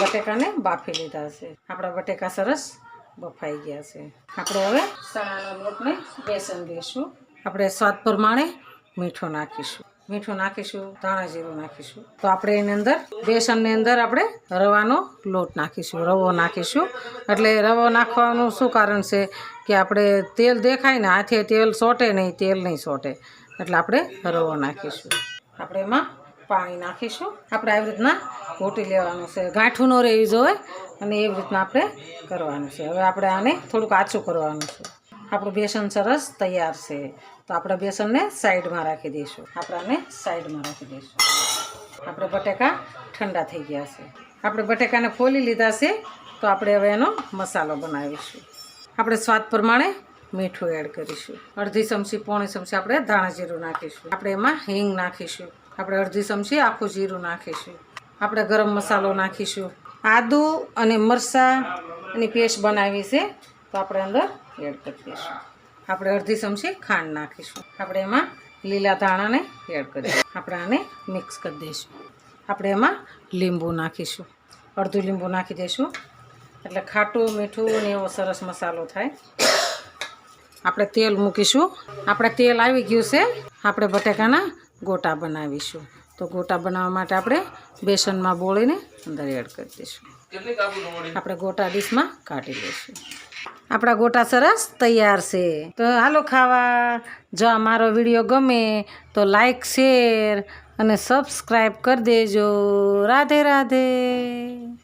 બટેકાને બાફી લીધા છે. આપણા બટેકા સરસ બફાઈ ગયા છે. આપણે હવે ચણાના લોટને બેસન દઈશું આપણે સ્વાદ પ્રમાણે મીઠું નાખીશું. મીઠું નાખીશું, ધાણા જીરું નાખીશું. તો આપણે એની અંદર, બેસનની અંદર આપણે રવાનો લોટ નાખીશું, રવો નાખીશું. એટલે રવો નાખવાનું શું કારણ છે કે આપણે તેલ દેખાય ને હાથે તેલ સોટે નહીં, તેલ નહીં સોટે. એટલે આપણે રવો નાખીશું. આપણે એમાં પાણી નાખીશું. આપણે આવી રીતના ઘોટી લેવાનું છે. ગાંઠું ન રહેવી જોઈએ અને એવી રીતના આપણે કરવાનું છે. હવે આપણે આને થોડુંક આછું કરવાનું છે. આપણું બેસન સરસ તૈયાર છે. તો આપણે બેસનને સાઈડમાં રાખી દઈશું. આપણે આને સાઈડમાં રાખી દઈશું. આપણે બટેકા ઠંડા થઈ ગયા છે. આપણે બટેકાને ફોલી લીધા છે, તો આપણે હવે એનો મસાલો બનાવીશું. આપણે સ્વાદ પ્રમાણે મીઠું એડ કરીશું. અડધી ચમચી પોણી ચમચી આપણે ધાણા જીરું નાખીશું. આપણે એમાં હિંગ નાખીશું. આપણે અડધી ચમચી આખું જીરું નાખીશું. આપણે ગરમ મસાલો નાખીશું. આદુ અને મરચાં એની પેસ્ટ બનાવી છે, તો આપણે અંદર એડ કરી દઈશું. આપણે અડધી ચમચી ખાંડ નાખીશું. આપણે એમાં લીલા ધાણાને એડ કરીશું આપણે આને મિક્સ કરી દઈશું. આપણે એમાં લીંબુ નાખીશું. અડધું લીંબુ નાખી દઈશું. એટલે ખાટું, મીઠું ને એવો સરસ મસાલો થાય. આપણે તેલ મૂકીશું. આપણે તેલ આવી ગયું છે. આપણે બટાકાના ગોટા બનાવીશું. તો ગોટા બનાવવા માટે આપણે બેસનમાં બોળીને અંદર એડ કરી દઈશું. આપણે ગોટા ડીશમાં કાઢી લઈશું. આપણા ગોટા સરસ તૈયાર છે. તો હાલો ખાવા. જો આ મારો વીડિયો ગમે તો લાઈક શેર અને સબસ્ક્રાઈબ કરી દેજો. રાધે રાધે.